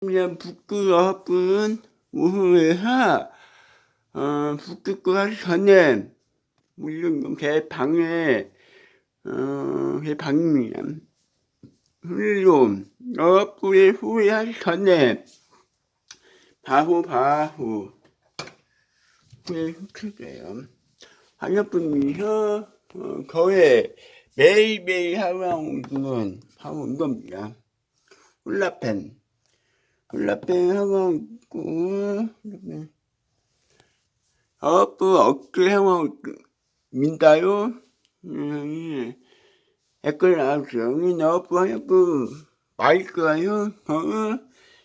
그냥 부끄러운 오후에서 어, 하기 전에 물론 제 방에 어, 제 방입니다. 그리고 여러분의 후회하기 전에 바로 바로 후회시켜요. 하나뿐이서 어, 거의 매일매일 하고 있는 바로 이겁니다. 훌라펜. 훌라펜 하고 있고, 어프 어깨 하고 민다요. 음, 댓글 나왔어요. 이 너프 하고 마이크가요. 어,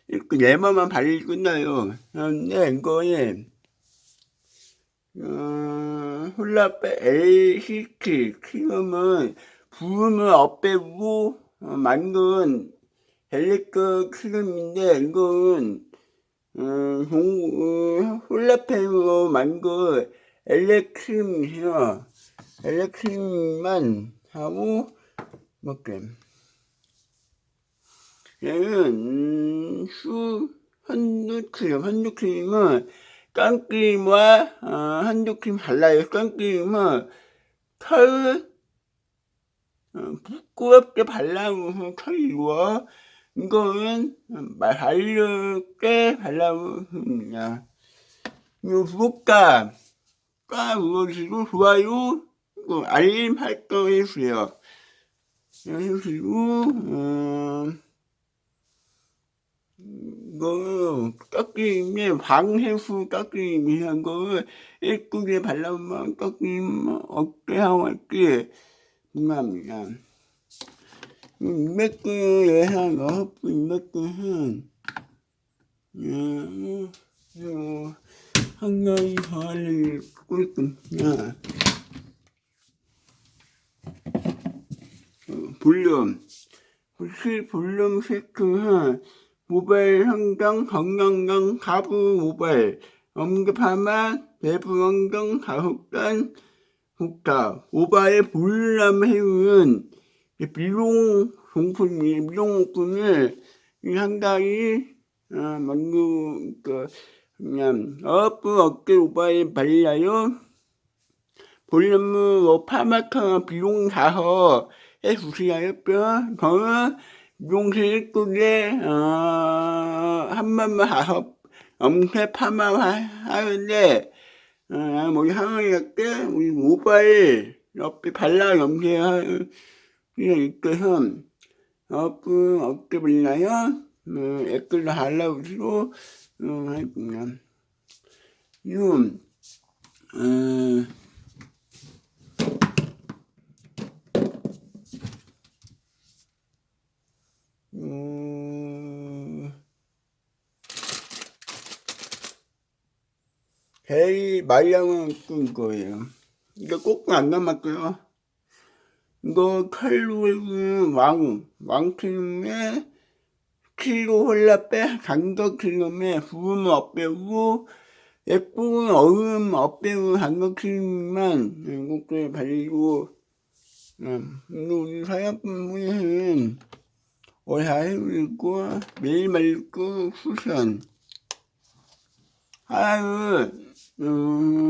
이렇게 레버만 발리 끝나요. 근데 이거에 어, 훌라페 LCT 지금은 부음을 업배우고 어, 만든 헬리크 크림인데 이건 어, 종, 어, 훌라펜으로 만든 엘렉크림이요. 엘렉크림만 하고 먹게. 얘는 음, 슈 한두 크림, 한두 크림은 깡크림과 어, 한두 크림 달라요. 깡크림은 털 어, 부끄럽게 발라서 털이고 이거는 바르게 발라봅니다. 구독과 과 눌러주시고 좋아요 그 알림 활동 해주세요. 해주시고 어, 이거 깎임에 방해수 깎임이 한 거, 일국에 발라보면 깎임 어깨 하고 할게 궁합니다. 200개 예상 어프 200개는 한 가지 더 알려주고 있군요. 볼륨. 혹시 볼륨 세트는 모바일 환경 건강경 가부 모바일. 내부 환경 가속단 국가. 모바일 볼륨 해우 는 미용 용품이 미용품을 상당히 어, 만두 그 그냥 어프 어깨 모바일 발라요 볼륨으로 파마카 비용 사서 해주시나요? 저는 미용실 쪽에 어, 한 번만 가서 엄청 파마 하는데 어, 우리 하나님께 우리 모바일 옆에 발라 염색하는 있어서 어프 어깨 발라요 어, 댓글도 달라주시고 어, 하겠습니다. 지금 어, 음, 제일 말량은 끈 거예요. 이거 꼭안 남았고요. 이거 칼로리 왕, 왕크림에 킬로 홀라빼 간거 크림에 부음 업배우고 예쁜 얼음 업배우 간거 크림만 이렇게 발리고 음, 우리 사약분은 입고 매일 말고 수선 아유 음,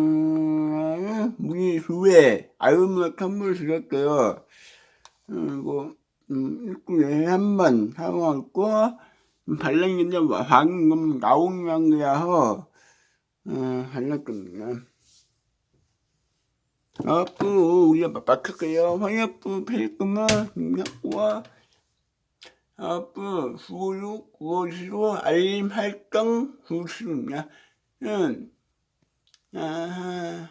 우리 주에 아유물 선물 드렸어요. 그리고 음, 일주일에 한번 사용하고 발랑인데 방금 나오는 거라서 어, 발랐거든요 아프 우리가 바꿔요. 황야프 페이크만 약과 아프 수육 구워시로 알림 활동 구시입니다. 음, 아,